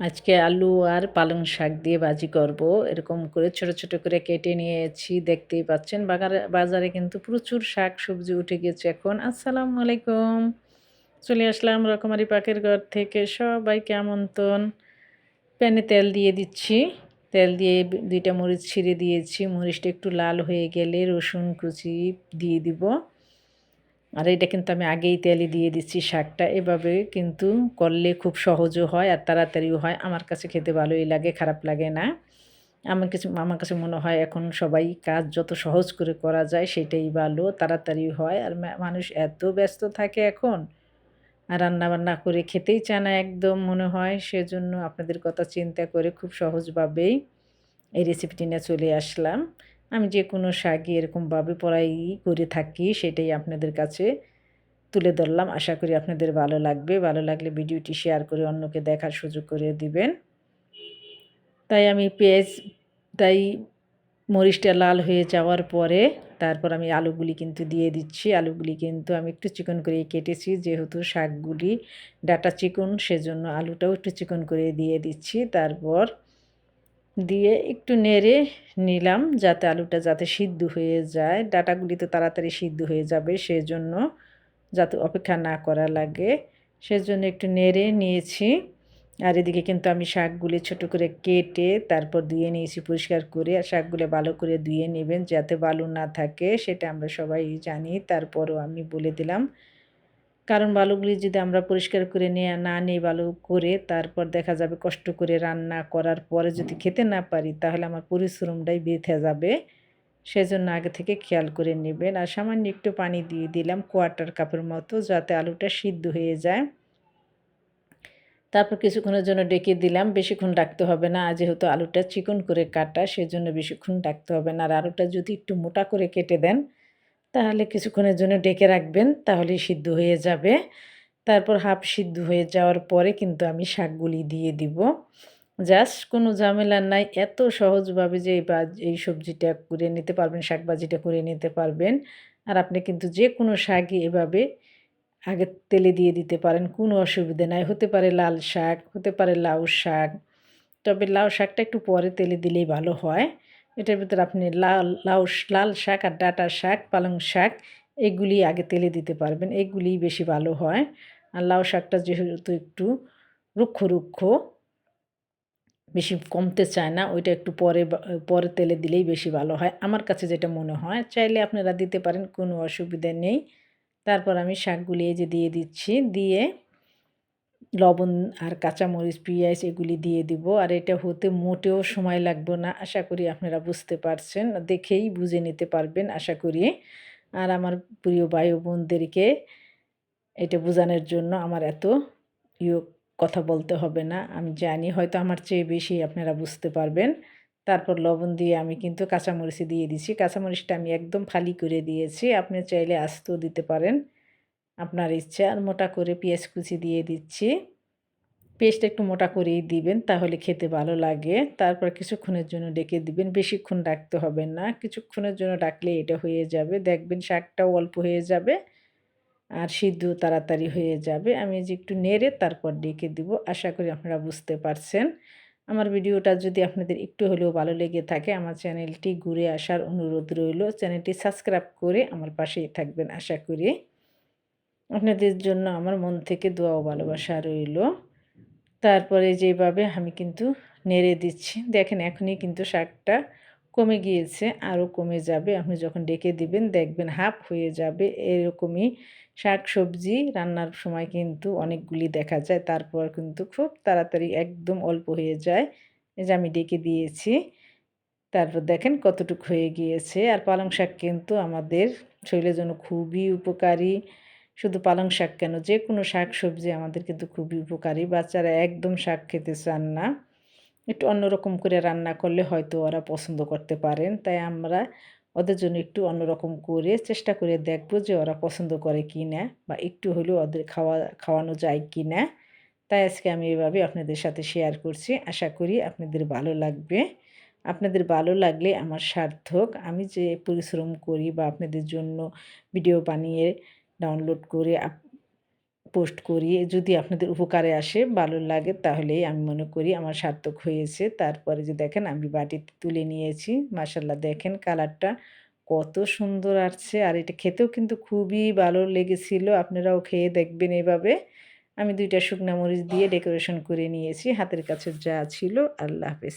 আজকে আলু আর পালং শাক দিয়ে ভাজি করব। এরকম করে ছোট ছোট করে কেটে নিয়েছি, দেখতেই পাচ্ছেন। বাজারে কিন্তু প্রচুর শাক সবজি উঠে গেছে এখন। আসসালামু আলাইকুম। চলে আসলাম রকমারি পাকের ঘর থেকে। সবাইকে আমন্ত্রণ প্যানে তেল দিয়ে দিচ্ছি। তেল দিয়ে দুইটা মরিচ ছিঁড়ে দিয়েছি। মরিচটা একটু লাল হয়ে গেলে রসুন কুচি দিয়ে দিব। আর এটা কিন্তু আমি আগেই তেলে দিয়ে দিচ্ছি শাকটা। এভাবে কিন্তু করলে খুব সহজও হয় আর তাড়াতাড়িও হয়। আমার কাছে খেতে ভালোই লাগে, খারাপ লাগে না। আমার কাছে আমার কাছে মনে হয় এখন সবাই কাজ যত সহজ করে করা যায় সেটাই ভালো তাড়াতাড়ি হয়। আর মানুষ এত ব্যস্ত থাকে এখন আর রান্না বান্না করে খেতেই চায় না একদম মনে হয়। সেজন্য আপনাদের কথা চিন্তা করে খুব সহজভাবেই এই রেসিপিটি নিয়ে চলে আসলাম। আমি যে কোনো শাকই এরকমভাবে পড়াই করে থাকি, সেটাই আপনাদের কাছে তুলে ধরলাম। আশা করি আপনাদের ভালো লাগবে। ভালো লাগলে ভিডিওটি শেয়ার করে অন্যকে দেখার সুযোগ করে দিবেন। তাই আমি পেঁয়াজ, তাই মরিচটা লাল হয়ে যাওয়ার পরে তারপর আমি আলুগুলি কিন্তু দিয়ে দিচ্ছি। আলুগুলি কিন্তু আমি একটু চিকন করে কেটেছি। যেহেতু শাকগুলি ডাটা চিকন, সেজন্য আলুটাও একটু চিকন করে দিয়ে দিচ্ছি। তারপর দিয়ে একটু নেড়ে নিলাম যাতে আলুটা যাতে সিদ্ধ হয়ে যায়। ডাটাগুলি তো তাড়াতাড়ি সিদ্ধ হয়ে যাবে, সেজন্য যাতে অপেক্ষা না করা লাগে। সেজন্য একটু নেড়ে নিয়েছি। আর এদিকে কিন্তু আমি শাকগুলি ছোট করে কেটে তারপর ধুয়ে নিয়েছি পরিষ্কার করে। আর শাকগুলো ভালো করে ধুয়ে নেবেন যাতে বালু না থাকে, সেটা আমরা সবাই জানি। তারপরও আমি বলে দিলাম কারণ বালুগুলি যদি আমরা পরিষ্কার করে নিয়ে, না নিই বালু করে তারপর দেখা যাবে কষ্ট করে রান্না করার পরে যদি খেতে না পারি, তাহলে আমার পরিশ্রমটাই বেঁধে যাবে। সেজন্য আগে থেকে খেয়াল করে নেবেন। আর সামান্য একটু পানি দিয়ে দিলাম কোয়াটার কাপের মতো যাতে আলুটা সিদ্ধ হয়ে যায়। তারপর কিছুক্ষণের জন্য ডেকে দিলাম। বেশিক্ষণ ডাকতে হবে না। যেহেতু আলুটা চিকন করে কাটা, সেজন্য বেশিক্ষণ ডাকতে হবে না। আর আলুটা যদি একটু মোটা করে কেটে দেন তাহলে কিছুক্ষণের জন্য ডেকে রাখবেন, তাহলেই সিদ্ধ হয়ে যাবে। তারপর হাফ সিদ্ধ হয়ে যাওয়ার পরে কিন্তু আমি শাকগুলি দিয়ে দিব। জাস্ট কোনো ঝামেলা নাই, এত সহজভাবে যে এই সবজিটা করে নিতে পারবেন শাক ভাজিটা করে নিতে পারবেন। আর আপনি কিন্তু যে কোনো শাকই এভাবে আগে তেলে দিয়ে দিতে পারেন, কোনো অসুবিধে নাই। হতে পারে লাল শাক, হতে পারে লাউ শাক, তবে লাউ শাকটা একটু পরে তেলে দিলেই ভালো হয়। এটার ভিতরে আপনি লাল, লাউ লাল শাক আর ডাটা শাক, পালং শাক, এগুলি আগে তেলে দিতে পারবেন। এগুলি বেশি ভালো হয়। আর লাউ শাকটা যেহেতু একটু রুক্ষ রুক্ষ, বেশি কমতে চায় না, ওইটা একটু পরে পরে তেলে দিলেই বেশি ভালো হয়। আমার কাছে যেটা মনে হয়, চাইলে আপনারা দিতে পারেন, কোনো অসুবিধা নেই। তারপর আমি শাকগুলি এই যে দিয়ে দিচ্ছি, দিয়ে লবণ আর কাঁচামরিচ, পেঁয়াজ এগুলি দিয়ে দিব। আর এটা হতে মোটেও সময় লাগবে না, আশা করি আপনারা বুঝতে পারছেন। দেখেই বুঝে নিতে পারবেন, আশা করি। আর আমার প্রিয় ভাই বোনদেরকে এটা বোঝানোর জন্য আমার এত ইয়ে কথা বলতে হবে না। আমি জানি হয়তো আমার চেয়ে বেশি আপনারা বুঝতে পারবেন। তারপর লবণ দিয়ে আমি কিন্তু কাঁচামরিচ দিয়ে দিছি কাঁচামরিচটা আমি একদম ফালি করে দিয়েছি। আপনি চাইলে আস্তেও দিতে পারেন। আপনার ইচ্ছা, আর মোটা করে পেঁয়াজ কুচি দিয়ে দিচ্ছি। পেস্টটা একটু মোটা করেই দিবেন, তাহলে খেতে ভালো লাগে। তারপর কিছুক্ষণের জন্য ডেকে দিবেন। বেশিক্ষণ ডাকতে হবে না। কিছুক্ষণের জন্য ডাকলে এটা হয়ে যাবে। দেখবেন শাকটাও অল্প হয়ে যাবে, আর সিদ্ধ তাড়াতাড়ি হয়ে যাবে। আমি যে একটু নেড়ে তারপর ডেকে দিব। আশা করি আপনারা বুঝতে পারছেন। আমার ভিডিওটা যদি আপনাদের একটু হলেও ভালো লেগে থাকে, আমার চ্যানেলটি ঘুরে আসার অনুরোধ রইল। চ্যানেলটি সাবস্ক্রাইব করে আমার পাশেই থাকবেন, আশা করি। আপনাদের জন্য আমার মন থেকে দোয়া ও ভালোবাসা রইল। তারপরে যেভাবে আমি কিন্তু নেড়ে দিচ্ছি। দেখেন এখনই কিন্তু শাকটা কমে গিয়েছে, আরও কমে যাবে। আপনি যখন ডেকে দিবেন, দেখবেন হাফ হয়ে যাবে। এরকমই শাক সবজি রান্নার সময় কিন্তু অনেকগুলি দেখা যায়। তারপর কিন্তু খুব তাড়াতাড়ি একদম অল্প হয়ে যায়। এই যে আমি ডেকে দিয়েছি। তারপর দেখেন কতটুকু হয়ে গিয়েছে। আর পালং শাক কিন্তু আমাদের শরীরের জন্য খুবই উপকারী। শুধু পালং শাক কেন? যে কোনো শাক সবজি আমাদের কিন্তু খুবই উপকারী। বাচ্চারা একদম শাক খেতে চান না। একটু অন্যরকম করে রান্না করলে হয়তো ওরা পছন্দ করতে পারেন। তাই আমরা ওদের জন্য একটু অন্যরকম করে চেষ্টা করে দেখব যে ওরা পছন্দ করে কি না বা একটু হলেও ওদের খাওয়া, খাওয়ানো যায় কি না তাই আজকে আমি এভাবে আপনাদের সাথে শেয়ার করছি। আশা করি আপনাদের ভালো লাগবে। আপনাদের ভালো লাগলে আমার সার্থক। আমি যে পরিশ্রম করি বা আপনাদের জন্য ভিডিও বানিয়ে ডাউনলোড করে পোস্ট করি যদি আপনাদের উপকারে আসে ভালো লাগে তাহলেই আমি মনে করি আমার সার্থক হয়েছে। তারপরে যে দেখেন আমি বাটিতে তুলে নিয়েছি মাসাল্লাহ দেখেন কালারটা কত সুন্দর আসছে। আর এটা খেতেও কিন্তু খুবই ভালো লেগেছিল আপনারাও খেয়ে দেখবেন এভাবে। আমি দুইটা শুকনা মরিচ দিয়ে ডেকোরেশন করে নিয়েছি হাতের কাছে যা ছিল আল্লাহ হাফেজ।